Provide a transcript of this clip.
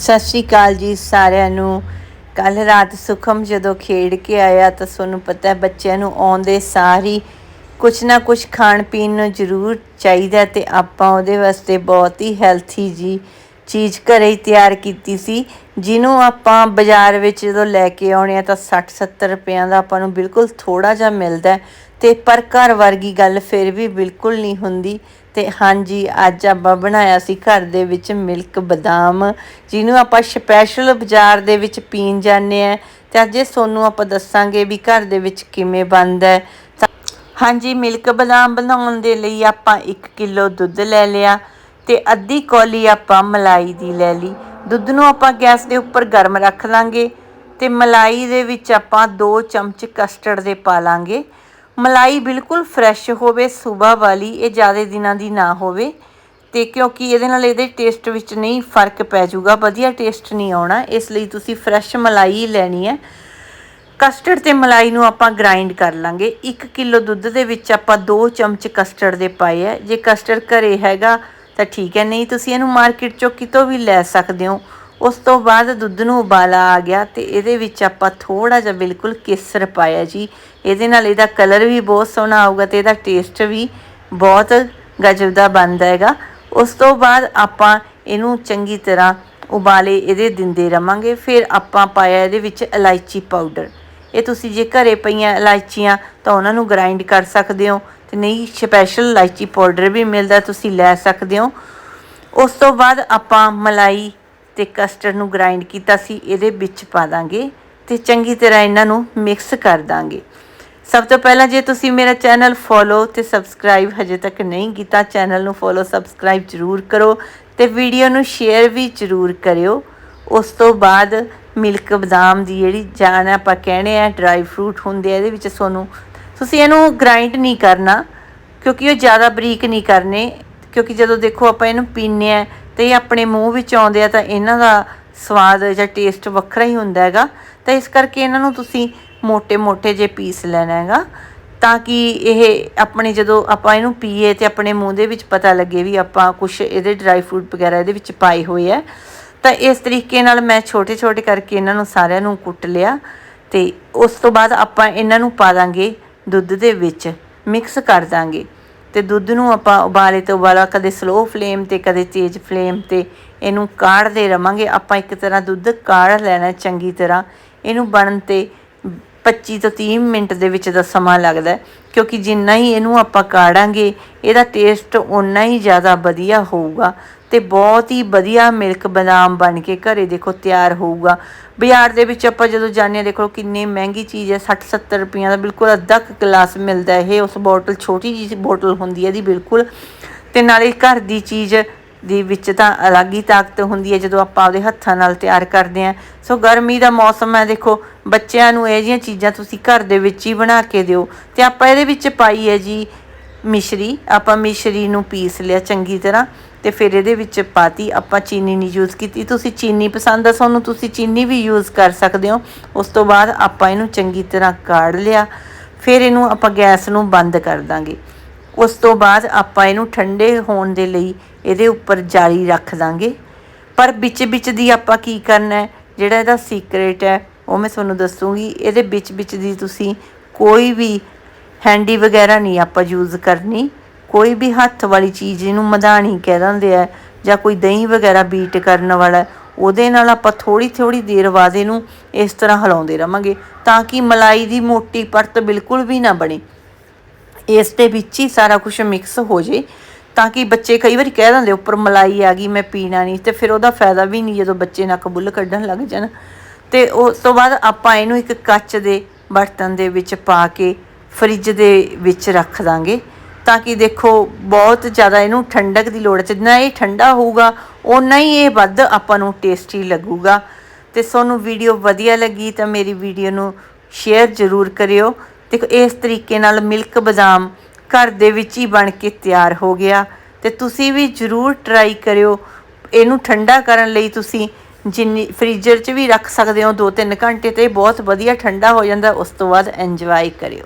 ਸਤਿ ਸ਼੍ਰੀ ਅਕਾਲ ਜੀ ਸਾਰਿਆਂ ਨੂੰ। ਕੱਲ ਰਾਤ ਸੁਖਮ ਜਦੋਂ ਖੇਡ ਕੇ ਆਇਆ ਤਾਂ ਤੁਹਾਨੂੰ ਪਤਾ ਹੈ ਬੱਚਿਆਂ ਨੂੰ ਆਉਂਦੇ ਸਾਰ ਹੀ ਕੁਛ ਨਾ ਕੁਛ ਖਾਣ ਪੀਣ ਨੂੰ ਜ਼ਰੂਰ ਚਾਹੀਦਾ ਤੇ ਆਪਾਂ ਉਹਦੇ ਵਾਸਤੇ ਬਹੁਤ ਹੀ ਹੈਲਥੀ ਜੀ ਚੀਜ਼ ਘਰੇ ਹੀ ਤਿਆਰ ਕੀਤੀ ਸੀ। ਜਿਹਨੂੰ ਆਪਾਂ ਬਾਜ਼ਾਰ ਵਿੱਚ ਜਦੋਂ ਲੈ ਕੇ ਆਉਣੇ ਆ ਤਾਂ 60 70 ਰੁਪਈਆਂ ਦਾ ਆਪਾਂ ਨੂੰ ਬਿਲਕੁਲ ਥੋੜਾ ਜਿਹਾ ਮਿਲਦਾ ਹੈ ਤੇ ਪਰ ਘਰ ਵਰਗੀ ਗੱਲ ਫਿਰ ਵੀ ਬਿਲਕੁਲ ਨਹੀਂ ਹੁੰਦੀ। ਤੇ ਹਾਂਜੀ, ਅੱਜ ਆਪਾਂ ਬਣਾਇਆ ਸੀ ਘਰ ਦੇ ਵਿੱਚ ਮਿਲਕ ਬਦਾਮ, ਜਿਹਨੂੰ ਆਪਾਂ ਸਪੈਸ਼ਲ ਬਾਜ਼ਾਰ ਦੇ ਵਿੱਚ ਪੀਣ ਜਾਂਦੇ ਆ ਤੇ ਅੱਜ ਇਹ ਤੁਹਾਨੂੰ ਆਪਾਂ ਦੱਸਾਂਗੇ ਵੀ ਘਰ ਦੇ ਵਿੱਚ ਕਿਵੇਂ ਬਣਦਾ ਹੈ। ਤਾਂ ਹਾਂਜੀ, ਮਿਲਕ ਬਦਾਮ ਬਣਾਉਣ ਦੇ ਲਈ ਆਪਾਂ 1 ਕਿਲੋ ਦੁੱਧ ਲੈ ਲਿਆ ਤੇ ਅੱਧੀ ਕੌਲੀ ਆਪਾਂ ਮਲਾਈ ਦੀ ਲੈ ਲਈ। ਦੁੱਧ ਨੂੰ ਆਪਾਂ ਗੈਸ ਦੇ ਉੱਪਰ ਗਰਮ ਰੱਖ ਲਾਂਗੇ ਤੇ ਮਲਾਈ ਦੇ ਵਿੱਚ ਆਪਾਂ 2 ਚਮਚ ਕਸਟਰਡ ਦੇ ਪਾ ਲਾਂਗੇ। ਮਲਾਈ ਬਿਲਕੁਲ ਫਰੈਸ਼ ਹੋਵੇ ਸਵੇਰ ਵਾਲੀ, ਇਹ ਜ਼ਿਆਦਾ ਦਿਨਾਂ ਦੀ ਨਾ ਹੋਵੇ ਤੇ ਕਿਉਂਕਿ ਇਹਦੇ ਨਾਲ ਇਹਦੇ ਟੇਸਟ ਵਿੱਚ ਨਹੀਂ ਫ਼ਰਕ ਪੈ ਜਾਊਗਾ, ਵਧੀਆ ਟੇਸਟ ਨਹੀਂ ਆਉਣਾ, ਇਸ ਲਈ ਤੁਸੀਂ ਫਰੈਸ਼ ਮਲਾਈ ਲੈਣੀ ਹੈ। ਕਸਟਰਡ ਤੇ ਮਲਾਈ ਨੂੰ ਆਪਾਂ ਗ੍ਰਾਈਂਡ ਕਰ ਲਾਂਗੇ। 1 ਕਿਲੋ ਦੁੱਧ ਦੇ ਵਿੱਚ ਆਪਾਂ 2 ਚਮਚ ਕਸਟਰਡ ਦੇ ਪਾਏ ਹੈ। ਜੇ ਕਸਟਰਡ ਘਰੇ ਹੈਗਾ ਤਾਂ ਠੀਕ ਹੈ, ਨਹੀਂ ਤੁਸੀਂ ਇਹਨੂੰ ਮਾਰਕੀਟ ਚੋਂ ਕਿਤੋਂ ਵੀ ਲੈ ਸਕਦੇ ਹੋ। ਉਸ ਤੋਂ ਬਾਅਦ ਦੁੱਧ ਨੂੰ ਉਬਾਲਾ ਆ ਗਿਆ ਤੇ ਇਹਦੇ ਵਿੱਚ ਆਪਾਂ ਥੋੜਾ ਜਿਹਾ ਬਿਲਕੁਲ ਕੇਸਰ ਪਾਇਆ ਜੀ। ਇਹਦੇ ਨਾਲ ਇਹਦਾ ਕਲਰ ਵੀ ਬਹੁਤ ਸੋਹਣਾ ਆਊਗਾ ਤੇ ਇਹਦਾ ਟੇਸਟ ਵੀ ਬਹੁਤ ਗਜਬ ਦਾ ਬਣਦਾ ਹੈਗਾ। ਉਸ ਤੋਂ ਬਾਅਦ ਆਪਾਂ ਇਹਨੂੰ ਚੰਗੀ ਤਰ੍ਹਾਂ ਉਬਾਲੇ ਇਹਦੇ ਦਿੰਦੇ ਰਵਾਂਗੇ। ਫਿਰ ਆਪਾਂ ਪਾਇਆ ਇਹਦੇ ਵਿੱਚ ਇਲਾਇਚੀ ਪਾਊਡਰ। ਇਹ ਤੁਸੀਂ ਜੇ ਘਰੇ ਪਈਆਂ ਇਲਾਇਚੀਆਂ ਤਾਂ ਉਹਨਾਂ ਨੂੰ ਗ੍ਰਾਈਂਡ ਕਰ ਸਕਦੇ ਹੋ ਤੇ ਨਹੀਂ ਸਪੈਸ਼ਲ ਇਲਾਇਚੀ ਪਾਊਡਰ ਵੀ ਮਿਲਦਾ ਤੁਸੀਂ ਲੈ ਸਕਦੇ ਹੋ। ਉਸ ਤੋਂ ਬਾਅਦ ਆਪਾਂ ਮਲਾਈ ਤੇ ਕਸਟਰਡ ਨੂੰ ਗ੍ਰਾਈਂਡ ਕੀਤਾ ਸੀ, ਇਹਦੇ ਵਿੱਚ ਪਾ ਦਾਂਗੇ ਤੇ ਚੰਗੀ ਤਰ੍ਹਾਂ ਇਹਨਾਂ ਨੂੰ ਮਿਕਸ ਕਰ ਦਾਂਗੇ। ਸਭ ਤੋਂ ਪਹਿਲਾਂ ਜੇ ਤੁਸੀਂ ਮੇਰਾ ਚੈਨਲ ਫੋਲੋ ਤੇ ਸਬਸਕ੍ਰਾਈਬ ਹਜੇ ਤੱਕ ਨਹੀਂ ਕੀਤਾ ਚੈਨਲ ਨੂੰ ਫੋਲੋ ਸਬਸਕ੍ਰਾਈਬ ਜ਼ਰੂਰ ਕਰੋ ਤੇ ਵੀਡੀਓ ਨੂੰ ਸ਼ੇਅਰ ਵੀ ਜ਼ਰੂਰ ਕਰਿਓ। ਉਸ ਤੋਂ ਬਾਅਦ ਮਿਲਕ ਬਦਾਮ ਦੀ ਜਿਹੜੀ ਜਾਨ ਆਪਾਂ ਕਹਿੰਦੇ ਆ ਡਰਾਈ ਫਰੂਟ ਹੁੰਦੇ ਆ, ਇਹਦੇ ਵਿੱਚ ਤੁਹਾਨੂੰ ਤੁਸੀਂ ਇਹਨੂੰ ਗ੍ਰਾਈਂਡ ਨਹੀਂ ਕਰਨਾ ਕਿਉਂਕਿ ਉਹ ਜ਼ਿਆਦਾ ਬਰੀਕ ਨਹੀਂ ਕਰਨੇ, ਕਿਉਂਕਿ ਜਦੋਂ ਦੇਖੋ ਆਪਾਂ ਇਹਨੂੰ ਪੀਨੇ ਆ ਤੇ ਆਪਣੇ ਮੂੰਹ ਵਿੱਚ ਆਉਂਦੇ ਆ ਤਾਂ ਇਹਨਾਂ ਦਾ ਸਵਾਦ ਜਾਂ ਟੇਸਟ ਵੱਖਰਾ ਹੀ ਹੁੰਦਾ ਹੈਗਾ। ਤਾਂ ਇਸ ਕਰਕੇ ਇਹਨਾਂ ਨੂੰ ਤੁਸੀਂ ਮੋٹے-ਮੋٹے ਜੇ ਪੀਸ ਲੈਣਾ ਹੈਗਾ ਤਾਂ ਕਿ ਇਹ ਆਪਣੇ ਜਦੋਂ ਆਪਾਂ ਇਹਨੂੰ ਪੀਏ ਤੇ ਆਪਣੇ ਮੂੰਹ ਦੇ ਵਿੱਚ ਪਤਾ ਲੱਗੇ ਵੀ ਆਪਾਂ ਕੁਝ ਇਹਦੇ ਡਰਾਈ ਫਰੂਟ ਵਗੈਰਾ ਇਹਦੇ ਵਿੱਚ ਪਾਏ ਹੋਏ ਆ। ਤਾਂ ਇਸ ਤਰੀਕੇ ਨਾਲ ਮੈਂ ਛੋਟੇ-ਛੋਟੇ ਕਰਕੇ ਇਹਨਾਂ ਨੂੰ ਸਾਰਿਆਂ ਨੂੰ ਕੁੱਟ ਲਿਆ ਤੇ ਉਸ ਤੋਂ ਬਾਅਦ ਆਪਾਂ ਇਹਨਾਂ ਨੂੰ ਪਾ ਦਾਂਗੇ ਦੁੱਧ ਦੇ ਵਿੱਚ ਮਿਕਸ ਕਰ ਦਾਂਗੇ। ਤੇ ਦੁੱਧ ਨੂੰ ਆਪਾਂ ਉਬਾਲੇ ਤੋਂ ਉਬਾਲਾ ਕਦੇ ਸਲੋ ਫਲੇਮ ਤੇ, ਕਦੇ ਤੇਜ਼ ਫਲੇਮ ਤੇ ਇਹਨੂੰ ਕਾੜਦੇ ਰਵਾਂਗੇ। ਆਪਾਂ ਇੱਕ ਤਰ੍ਹਾਂ ਦੁੱਧ ਕਾੜ ਲੈਣਾ ਚੰਗੀ ਤਰ੍ਹਾਂ। ਇਹਨੂੰ ਬਣਨ ਤੇ 25 ਤੋਂ 30 ਮਿੰਟ ਦੇ ਵਿੱਚ ਦਾ ਸਮਾਂ ਲੱਗਦਾ ਕਿਉਂਕਿ ਜਿੰਨਾ ਹੀ ਇਹਨੂੰ ਆਪਾਂ ਕਾੜਾਂਗੇ, ਇਹਦਾ ਟੇਸਟ ਉਨਾ ਹੀ ਜ਼ਿਆਦਾ ਵਧੀਆ ਹੋਊਗਾ। ਤੇ ਬਹੁਤ ਹੀ ਵਧੀਆ ਮਿਲਕ ਬਦਾਮ ਬਣ ਕੇ ਘਰੇ ਦੇਖੋ ਤਿਆਰ ਹੋਊਗਾ। ਬਾਜ਼ਾਰ ਦੇ ਵਿੱਚ ਆਪਾਂ ਜਦੋਂ ਜਾਂਦੇ ਹਾਂ, ਦੇਖੋ ਕਿੰਨੀ ਮਹਿੰਗੀ ਚੀਜ਼ ਹੈ 60 70 ਰੁਪਈਆ ਦਾ ਬਿਲਕੁਲ ਅੱਧਾ ਗਲਾਸ ਮਿਲਦਾ ਇਹ, ਉਸ ਬੋਟਲ, ਛੋਟੀ ਜਿਹੀ ਬੋਟਲ ਹੁੰਦੀ ਹੈ ਇਹਦੀ ਬਿਲਕੁਲ। ਤੇ ਨਾਲੇ ਘਰ ਦੀ ਚੀਜ਼ ਦੇ ਵਿੱਚ ਤਾਂ ਅਲੱਗ ਹੀ ਤਾਕਤ ਹੁੰਦੀ ਹੈ, ਜਦੋਂ ਆਪਾਂ ਆਪਦੇ ਹੱਥਾਂ ਨਾਲ ਤਿਆਰ ਕਰਦੇ ਆਂ ਸੋ ਗਰਮੀ ਦਾ ਮੌਸਮ ਹੈ, ਦੇਖੋ ਬੱਚਿਆਂ ਨੂੰ ਇਹ ਜੀਆਂ ਚੀਜ਼ਾਂ ਤੁਸੀਂ ਘਰ ਦੇ ਵਿੱਚ ਹੀ ਬਣਾ ਕੇ ਦਿਓ। ਤੇ ਆਪਾਂ ਇਹਦੇ ਵਿੱਚ ਪਾਈ ਹੈ ਜੀ ਮਿਸ਼ਰੀ, ਆਪਾਂ ਮਿਸ਼ਰੀ ਨੂੰ ਪੀਸ ਲਿਆ ਚੰਗੀ ਤਰ੍ਹਾਂ। ਤੇ ਫਿਰ ਇਹਦੇ ਵਿੱਚ ਪਾਤੀ, ਆਪਾਂ ਚੀਨੀ ਨਹੀਂ ਯੂਜ਼ ਕੀਤੀ। ਤੁਸੀਂ ਚੀਨੀ ਪਸੰਦ ਆ ਤੁਹਾਨੂੰ ਤੁਸੀਂ ਚੀਨੀ ਵੀ ਯੂਜ਼ ਕਰ ਸਕਦੇ ਹੋ। ਉਸ ਤੋਂ ਬਾਅਦ ਆਪਾਂ ਇਹਨੂੰ ਚੰਗੀ ਤਰ੍ਹਾਂ ਕਾੜ ਲਿਆ। ਫਿਰ ਇਹਨੂੰ ਆਪਾਂ ਗੈਸ ਨੂੰ ਬੰਦ ਕਰ ਦਾਂਗੇ। ਉਸ ਤੋਂ ਬਾਅਦ ਆਪਾਂ ਇਹਨੂੰ ਠੰਡੇ ਹੋਣ ਦੇ ਲਈ ਇਹਦੇ ਉੱਪਰ ਜਾਲੀ ਰੱਖ ਦਾਂਗੇ। ਪਰ ਵਿੱਚ ਵਿੱਚ ਦੀ ਆਪਾਂ ਕੀ ਕਰਨਾ ਹੈ? ਜਿਹੜਾ ਇਹਦਾ ਸੀਕ੍ਰੇਟ ਹੈ, ਉਹ ਮੈਂ ਤੁਹਾਨੂੰ ਦੱਸੂਗੀ। ਇਹਦੇ ਵਿੱਚ ਵਿੱਚ ਦੀ ਤੁਸੀਂ ਕੋਈ ਵੀ ਹੈਂਡੀ ਵਗੈਰਾ ਨਹੀਂ ਆਪਾਂ ਯੂਜ਼ ਕਰਨੀ। ਕੋਈ ਵੀ ਹੱਥ ਵਾਲੀ ਚੀਜ਼ ਇਹਨੂੰ ਮਧਾਣੀ ਕਹਿ ਦਿੰਦੇ ਆ, ਜਾਂ ਕੋਈ ਦਹੀਂ ਵਗੈਰਾ ਬੀਟ ਕਰਨ ਵਾਲਾ, ਉਹਦੇ ਨਾਲ ਆਪਾਂ ਥੋੜੀ ਥੋੜੀ ਦੇਰ ਬਾਅਦ ਇਹਨੂੰ ਇਸ ਤਰ੍ਹਾਂ ਹਿਲਾਉਂਦੇ ਰਵਾਂਗੇ, ਤਾਂ ਕਿ ਮਲਾਈ ਦੀ ਮੋਟੀ ਪਰਤ ਬਿਲਕੁਲ ਵੀ ਨਾ ਬਣੇ। ਇਸ ਦੇ ਵਿੱਚ ਹੀ ਸਾਰਾ ਕੁਝ ਮਿਕਸ ਹੋ ਜੇ, ਤਾਂ ਕਿ ਬੱਚੇ ਕਈ ਵਾਰੀ ਕਹਿ ਦਿੰਦੇ, ਉੱਪਰ ਮਲਾਈ ਆ ਗਈ, ਮੈਂ ਪੀਣਾ ਨਹੀਂ। ਤੇ ਫਿਰ ਉਹਦਾ ਫਾਇਦਾ ਵੀ ਨਹੀਂ ਜਦੋਂ ਬੱਚੇ ਨੱਕ ਬੁੱਲ ਕੱਢਣ ਲੱਗ ਜਾਣ। ਤੇ ਉਸ ਤੋਂ ਬਾਅਦ ਆਪਾਂ ਇਹਨੂੰ ਇੱਕ ਕੱਚ ਦੇ ਬਰਤਨ ਦੇ ਵਿੱਚ ਪਾ ਕੇ ਫ੍ਰਿਜ ਦੇ ਵਿੱਚ ਰੱਖ ਦਾਂਗੇ। ਤਾਂ ਕਿ ਦੇਖੋ, ਬਹੁਤ ਜ਼ਿਆਦਾ ਇਹਨੂੰ ਠੰਡਕ ਦੀ ਲੋੜ ਹੈ। ਜਿੰਨਾ ਇਹ ਠੰਡਾ ਹੋਊਗਾ ਉਨਾ ਹੀ ਇਹ ਵੱਧ ਆਪਾਂ ਨੂੰ ਟੇਸਟੀ ਲੱਗੂਗਾ। ਤੇ ਤੁਹਾਨੂੰ ਵੀਡੀਓ ਵਧੀਆ ਲੱਗੀ ਤਾਂ ਮੇਰੀ ਵੀਡੀਓ ਨੂੰ ਸ਼ੇਅਰ ਜ਼ਰੂਰ ਕਰਿਓ। ਦੇਖੋ, ਇਸ ਤਰੀਕੇ ਨਾਲ ਮਿਲਕ ਬਦਾਮ ਘਰ ਦੇ ਵਿੱਚ ਹੀ ਬਣ ਕੇ ਤਿਆਰ ਹੋ ਗਿਆ। ਤੇ ਤੁਸੀਂ ਵੀ ਜ਼ਰੂਰ ਟਰਾਈ ਕਰਿਓ। ਇਹਨੂੰ ਠੰਡਾ ਕਰਨ ਲਈ ਤੁਸੀਂ ਜਿੰਨੀ ਫ੍ਰੀਜ਼ਰ 'ਚ ਵੀ ਰੱਖ ਸਕਦੇ ਹੋ 2-3 ਘੰਟੇ ਤੇ ਬਹੁਤ ਵਧੀਆ ਠੰਡਾ ਹੋ ਜਾਂਦਾ, ਉਸ ਤੋਂ ਬਾਅਦ ਇੰਜੋਏ ਕਰਿਓ।